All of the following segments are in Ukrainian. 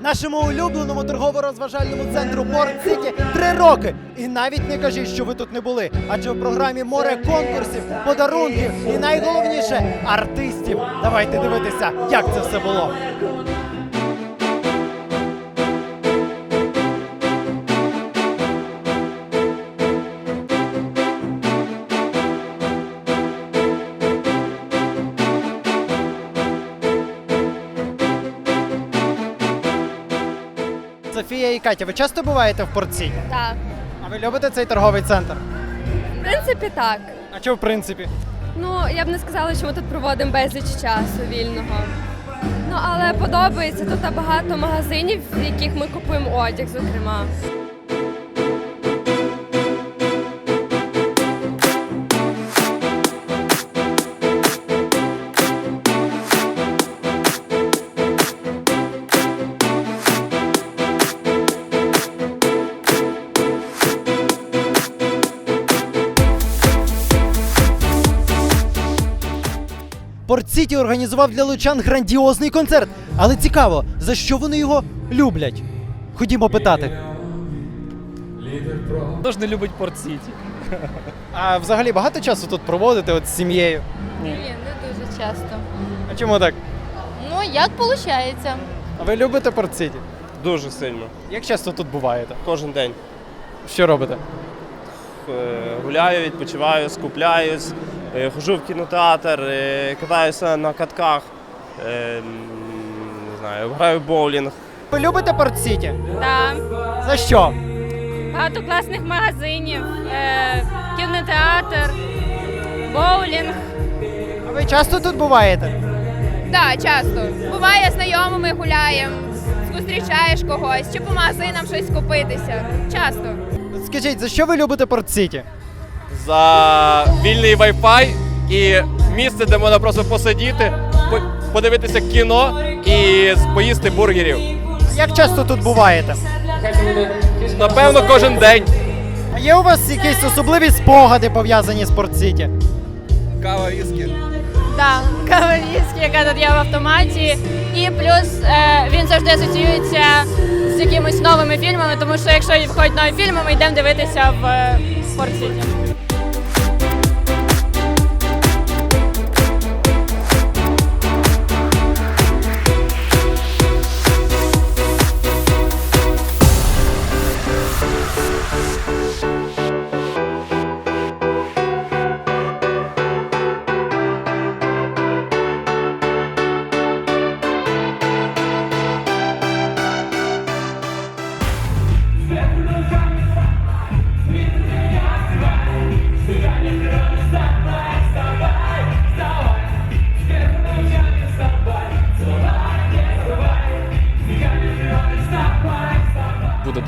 Нашому улюбленому торгово-розважальному центру Порт Сіті три роки. І навіть не кажіть, що ви тут не були. Адже в програмі море конкурсів, подарунків і найголовніше артистів. Давайте дивитися, як це все було. Софія і Катя, ви часто буваєте в порці? Так, А ви любите цей торговий центр? в принципі, так. А що в принципі? Ну, я б не сказала, що ми тут проводимо безліч часу вільного. Ну, але подобається тут багато магазинів, в яких ми купуємо одяг, зокрема. Порт Сіті організував для лучан грандіозний концерт. Але цікаво, за що вони його люблять? Ходімо питати. Хто ж не любить Порт Сіті? А взагалі багато часу тут проводите от з сім'єю? Ні, не дуже часто. А чому так? Ну, як виходить? А ви любите Порт Сіті? Дуже сильно. Як часто тут буваєте? Кожен день. Що робите? Е, Гуляю, відпочиваю, скупляюсь, е, ходжу в кінотеатр, е, катаюся на катках, е, не знаю, граю в боулінг. Ви любите Порт Сіті? Так, За що? багато класних магазинів, кінотеатр, боулінг. А ви часто тут буваєте? Так, часто. Буває, знайомими гуляємо, зустрічаєш когось, чи по магазинам щось купитися. Часто. Скажіть, за що ви любите Порт Сіті? За вільний Wi-Fi і місце, де можна просто посидіти, подивитися кіно і поїсти бургерів. Як часто тут буваєте? Напевно, кожен день. А є у вас якісь особливі спогади пов'язані з Порт Сіті? Кава віскі. Так, кава віскі, яка тут є в автоматі. І плюс е, він завжди асоціюється з якимись новими фільмами, тому що якщо виходять нові фільми, ми йдемо дивитися в е,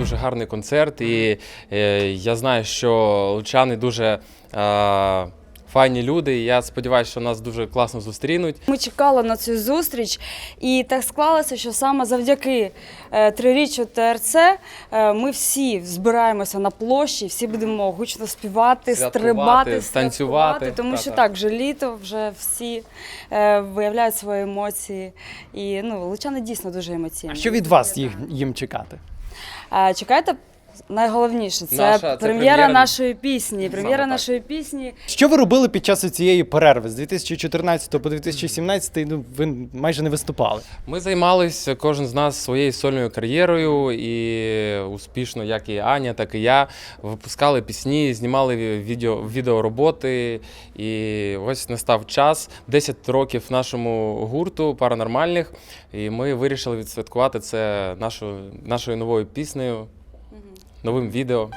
дуже гарний концерт, і е, я знаю, що лучани дуже е, файні люди. І я сподіваюся, що нас дуже класно зустрінуть. Ми чекали на цю зустріч, і так склалося, що саме завдяки е, триріччю ТРЦ ми всі збираємося на площі, всі будемо гучно співати, Святкувати, стрибати, танцювати. тому що Та-та. так, вже літо, вже всі виявляють свої емоції. І ну, лучани дійсно дуже емоційні. А що від вас їх, їм чекати? Е, чекайте. Найголовніше це, Наша- це прем'єра, прем'єра. нашої пісні. Прем'єра так. нашої пісні. Що ви робили під час цієї перерви з 2014 по 2017? Ну ви майже не виступали. Ми займалися кожен з нас своєю сольною кар'єрою, і успішно, як і Аня, так і я, випускали пісні, знімали відео, відеороботи. І ось настав час 10 років нашому гурту паранормальних. І ми вирішили відсвяткувати це нашою, нашою новою піснею, новим відео.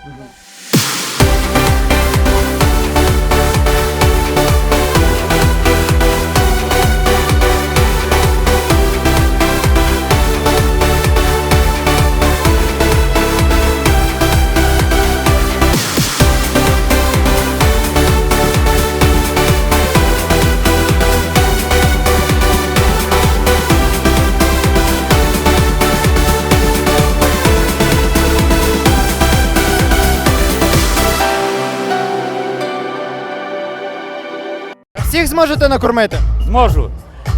Всіх зможете накормити? Зможу.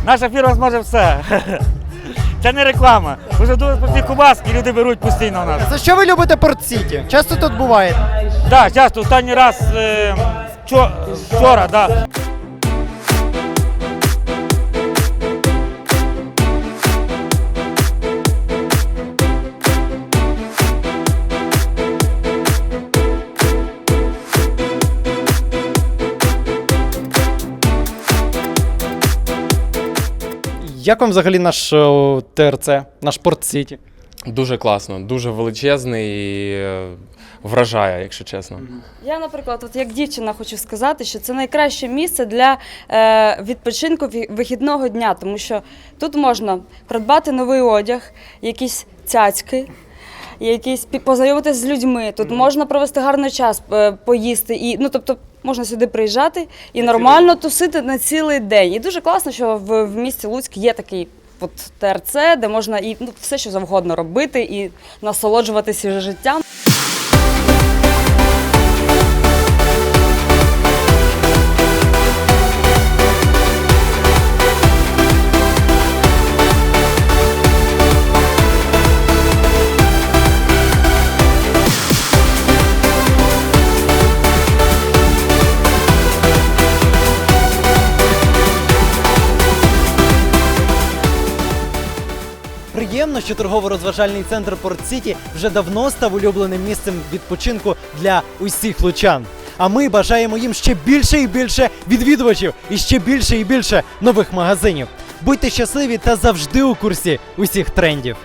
Наша фірма зможе все. це не реклама. Дуже дуже пусті кубаски, люди беруть постійно у нас. За що ви любите Порт Сіті? Часто тут буває? Так, часто останній раз е, вчо- вчора, да. Як вам взагалі наш е, ТРЦ, наш Порт Сіті? Дуже класно, дуже величезний і е, вражає, якщо чесно. Я, наприклад, от як дівчина хочу сказати, що це найкраще місце для е, відпочинку ві- вихідного дня, тому що тут можна придбати новий одяг, якісь цяцьки. Якісь пі- познайомитися з людьми, тут можна провести гарний час, е, поїсти, і ну тобто можна сюди приїжджати і нормально тусити на цілий день. І дуже класно, що в, в місті Луцьк є такий от ТРЦ, де можна і ну, все, що завгодно робити, і насолоджуватися життям. Приємно, що торгово-розважальний центр Порт Сіті вже давно став улюбленим місцем відпочинку для усіх лучан. А ми бажаємо їм ще більше і більше відвідувачів і ще більше і більше нових магазинів. Будьте щасливі та завжди у курсі усіх трендів.